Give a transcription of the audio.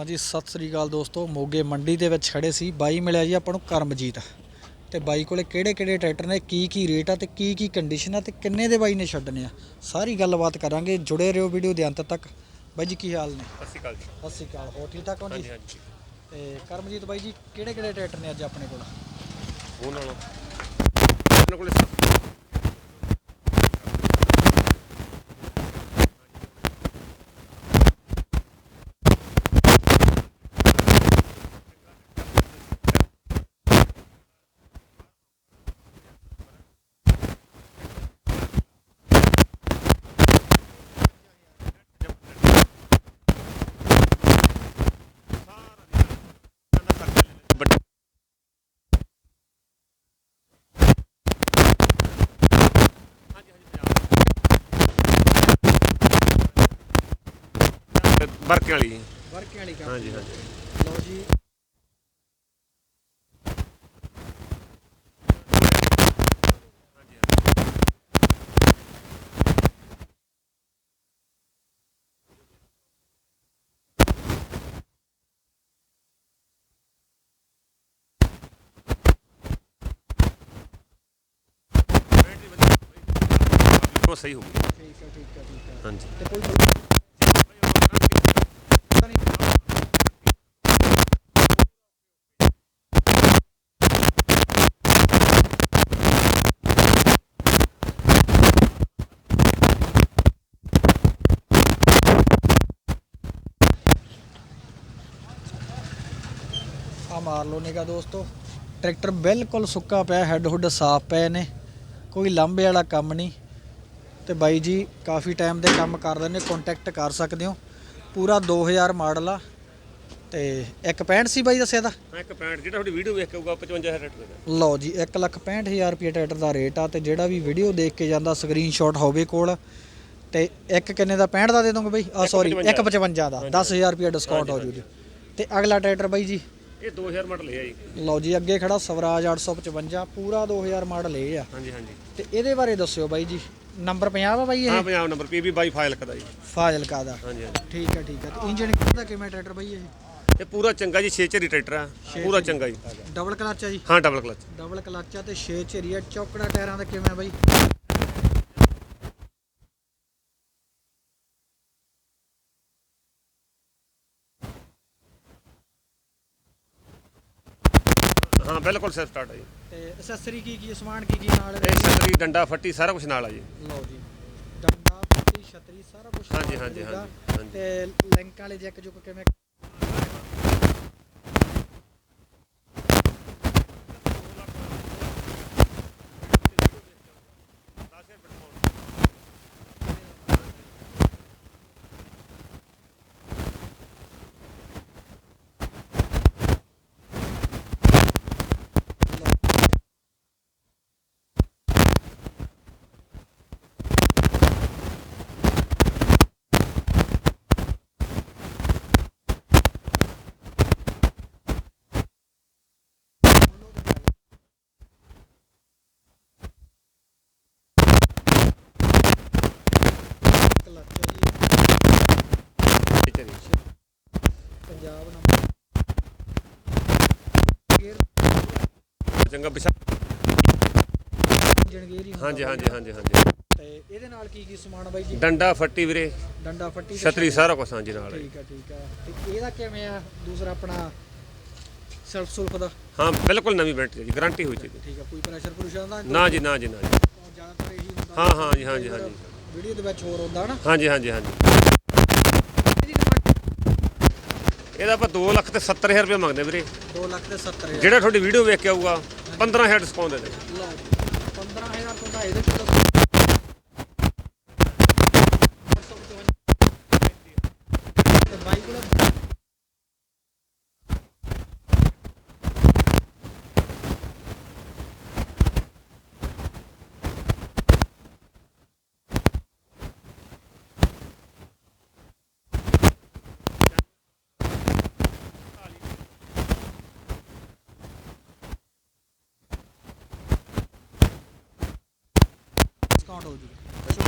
ਹਾਂਜੀ ਸਤਿ ਸ੍ਰੀ ਅਕਾਲ ਦੋਸਤੋ। ਮੋਗੇ ਮੰਡੀ ਦੇ ਵਿੱਚ ਖੜੇ ਸੀ। ਬਾਈ ਮਿਲਿਆ ਜੀ ਆਪਾਂ ਨੂੰ ਕਰਮਜੀਤ। ਤੇ ਬਾਈ ਕੋਲੇ ਕਿਹੜੇ ਕਿਹੜੇ ਟਰੈਕਟਰ ਨੇ ਕੀ ਕੀ ਰੇਟ ਆ ਤੇ ਕੀ ਕੀ ਕੰਡੀਸ਼ਨ ਆ ਤੇ ਕਿੰਨੇ ਦੇ ਬਾਈ ਨੇ ਛੱਡਣੇ ਆ? ਸਾਰੀ ਗੱਲਬਾਤ ਕਰਾਂਗੇ। ਜੁੜੇ ਰਹੋ ਵੀਡੀਓ ਦੇ ਅੰਤ ਤੱਕ। ਬਾਈ ਜੀ ਕੀ ਹਾਲ ਨੇ? ਸਤਿ ਸ਼੍ਰੀ ਅਕਾਲ ਜੀ। ਸਤਿ ਸ੍ਰੀ ਅਕਾਲ। ਹੋ ਠੀਕ ਠਾਕ ਹੋ ਜੀ? ਹਾਂਜੀ ਤੇ ਕਰਮਜੀਤ ਬਾਈ ਜੀ ਕਿਹੜੇ ਕਿਹੜੇ ਟਰੈਕਟਰ ਨੇ ਅੱਜ ਆਪਣੇ ਕੋਲ? ਉਹ ਨਾਲੋਂ ਇਹਨਾਂ ਕੋਲੇ ਹਾਂਜੀ ਬਰਕੇ ਵਾਲੀ ਵਰਕੇ ਵਾਲੀ ਕਰ ਹਾਂਜੀ ਹਾਂਜੀ ਲਓ ਜੀ ਉਹ ਸਹੀ ਹੋ ਗਈ ਠੀਕ ਹੈ ਠੀਕ ਹੈ ਠੀਕ ਹੈ ਹਾਂਜੀ ਤੇ ਕੋਈ ਆ ਮਾਰ ਲੋ ਨਿਗਾ ਦੋਸਤੋ। ਟਰੈਕਟਰ ਬਿਲਕੁਲ ਸੁੱਕਾ ਪਿਆ ਹੈੱਡ ਹੁੱਡ ਸਾਫ਼ ਪਏ ਨੇ। ਕੋਈ ਲਾਂਬੇ ਵਾਲਾ ਕੰਮ ਨਹੀਂ। ਤੇ ਬਾਈ ਜੀ ਕਾਫੀ ਟਾਈਮ ਦੇ ਕੰਮ ਕਰਦੇ ਨੇ ਕੰਟੈਕਟ ਕਰ ਸਕਦੇ ਹੋ। ਪੂਰਾ 2000 ਮਾਡਲ ਆ। ਤੇ ਇੱਕ 65 ਸੀ ਬਾਈ ਦੱਸਿਆ ਇੱਕ ਪੈਂਟ ਜਿਹੜਾ ਤੁਹਾਡੀ ਵੀਡੀਓ ਵੇਖ ਕੇ ਆਊਗਾ 55000 ਰੇਟ ਦਾ ਲਓ ਜੀ 165000 ਰੁਪਏ ਟਰੈਕਟਰ ਦਾ ਰੇਟ ਆ। ਤੇ ਜਿਹੜਾ ਵੀ ਵੀਡੀਓ ਦੇਖ ਕੇ ਜਾਂਦਾ ਸਕਰੀਨਸ਼ਾਟ ਹੋਵੇ ਕੋਲ। ਤੇ ਇੱਕ ਕਿੰਨੇ ਦਾ? 65 ਦਾ ਦੇ ਦੋਗੇ ਬਾਈ? ਆ ਸੌਰੀ 155 ਦਾ। 10000 ਰੁਪਏ ਡਿਸਕਾਊਂਟ ਹੋ ਜੂਗੀ ਤੇ ਅਗਲਾ ਟਰੈਕਟਰ ਬਾਈ ਜੀ? ਇਹ 2000 ਮਾਡਲ ਹੈ ਜੀ। ਲਓ ਜੀ ਅੱਗੇ ਖੜਾ ਸਵਰਾਜ 855 ਪੂਰਾ 2000 ਮਾਡਲ ਇਹ ਆ। ਹਾਂਜੀ ਹਾਂਜੀ। ਤੇ ਇਹਦੇ ਬਾਰੇ ਦੱਸਿਓ ਬਾਈ ਜੀ ਨੰਬਰ 50 ਆ ਬਾਈ ਹਾਂ ਇਹ ਪੰਜਾਬ ਨੰਬਰ ਪੀਬੀ 22 ਫਾਈਲ ਕਦਾ ਜੀ। ਫਾਜ਼ਿਲਕਾ ਦਾ। ਹਾਂਜੀ ਹਾਂਜੀ। ਠੀਕ ਹੈ ਠੀਕ ਹੈ ਤੇ ਇੰਜਨ ਦਾ ਕਿਵੇਂ ਟਰੈਕਟਰ ਬਾਈ ਇਹ? ਇਹ ਪੂਰਾ ਚੰਗਾ ਜੀ 6 ਝਰੀ ਟਰੈਕਟਰ ਆ। ਪੂਰਾ ਚੰਗਾ ਜੀ। ਡਬਲ ਕਲਚ ਆ ਜੀ? ਹਾਂ ਡਬਲ ਕਲਚ। ਡਬਲ ਕਲਚ ਆ ਤੇ 6 ਝਰੀਆ ਚੌਕੜਾ ਟਾਇਰਾਂ ਦਾ ਕਿਵੇਂ ਆ ਬਾਈ? ਹਾਂ ਬਿਲਕੁਲ ਸੈਟ ਸਟਾਰਟ ਹੈ ਜੀ। ਤੇ ਐਕਸੈਸਰੀ ਕੀ ਕੀ ਸਮਾਨ ਕੀ ਕੀ ਨਾਲ ਇਹ ਛਤਰੀ ਡੰਡਾ ਫੱਟੀ ਸਾਰਾ ਕੁਝ ਨਾਲ ਆ ਜੀ। ਲਓ ਜੀ। ਡੰਡਾ ਪੱਤੀ ਛਤਰੀ ਸਾਰਾ ਕੁਝ ਹਾਂਜੀ, ਹਾਂਜੀ, ਹਾਂਜੀ, ਹਾਂਜੀ। ਤੇ ਲਿੰਕ ਵਾਲੇ ਜੈਕ ਜੁਕ ਕਿਵੇਂ ਪੰਜਾਬ ਨੰਬਰ ਚੰਗਾ ਵਿਸ਼ਾ ਹੀ ਹੁੰਦਾ ਹਾਂਜੀ ਹਾਂਜੀ ਹਾਂਜੀ ਹਾਂਜੀ। ਤੇ ਇਹਦੇ ਨਾਲ ਕੀ ਕੀ ਸਮਾਨ ਬਾਈ ਜੀ? ਡੰਡਾ ਫੱਟੀ ਵੀਰੇ। ਡੰਡਾ ਫੱਟੀ ਤੇ ਛਤਰੀ ਸਾਰਾ ਕੁਝ ਹਾਂਜੀ ਨਾਲ ਹੈ। ਜੀ। ਠੀਕ ਆ ਠੀਕ ਆ। ਤੇ ਇਹਦਾ ਕਿਵੇਂ ਆ? ਦੂਸਰਾ ਆਪਣਾ ਸੈਲਫ ਸੁਲਫ ਦਾ? ਹਾਂ ਬਿਲਕੁਲ ਨਵੀਂ ਬੈਟਰੀ ਹੈ ਜੀ ਗਾਰੰਟੀ ਹੋਈ ਜੀ। ਠੀਕ ਆ ਕੋਈ ਪ੍ਰੈਸ਼ਰ ਪੁਰਸ਼ਰ ਦਾ ਨਾ ਜੀ ਨਾ ਜੀ ਨਾ ਜੀ। ਜ਼ਿਆਦਾਤਰ ਇਹੀ ਹੁੰਦਾ। ਹਾਂ ਹਾਂ ਜੀ ਹਾਂਜੀ ਹਾਂਜੀ ਵੀਡੀਓ ਦੇ ਵਿੱਚ ਹੋਰ ਹੁੰਦਾ ਨਾ? ਹਾਂਜੀ ਹਾਂਜੀ ਹਾਂਜੀ ਇਹਦੀ ਡਿਮਾਂਡ ਇਹਦਾ ਆਪਾਂ 2 ਲੱਖ ਤੇ 70000 ਰੁਪਏ ਮੰਗਦੇ ਵੀਰੇ। 2 ਲੱਖ ਤੇ 70 ਹਜ਼ਾਰ। ਜਿਹੜਾ ਤੁਹਾਡੀ ਵੀਡੀਓ ਵੇਖ ਕੇ ਆਊਗਾ 15000 ਡਿਸਕਾਊਂਟ ਦੇ ਦੇ ਲਓ ਜੀ। 15000 ਤੋਂ ਦਾ ਇਹਦੇ ਤੇ നോട്ട് ചോദിക്കും